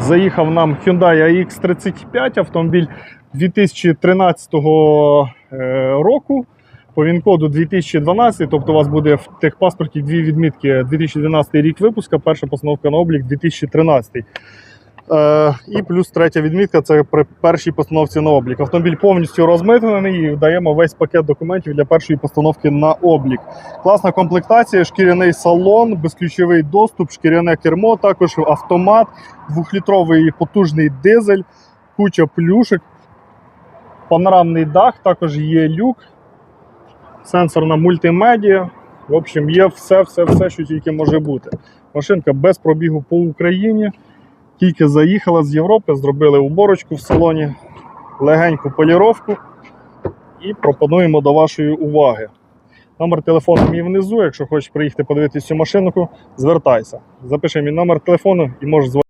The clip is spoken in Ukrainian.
Заїхав нам Hyundai AX35, автомобіль 2013 е, року. По ВІН-коду 2012, тобто у вас буде в техпаспорті дві відмітки 2012 рік випуска, перша постановка на облік 2013. Е, і плюс третя відмітка це при першій постановці на облік. Автомобіль повністю розмитнений і даємо весь пакет документів для першої постановки на облік. Класна комплектація, шкіряний салон, безключовий доступ, шкіряне кермо, також автомат, двохлітровий потужний дизель, куча плюшек, панорамний дах, також є люк, сенсорна мультимедіа. В общем, є все, все, все, що тільки може бути. Машинка без пробігу по Україні. Тільки заїхала з Європи, зробили уборочку в салоні, легеньку поліровку і пропонуємо до вашої уваги. Номер телефону мій внизу. Якщо хочеш приїхати подивитися цю машинку, звертайся. Запиши мій номер телефону і можеш дзвонити.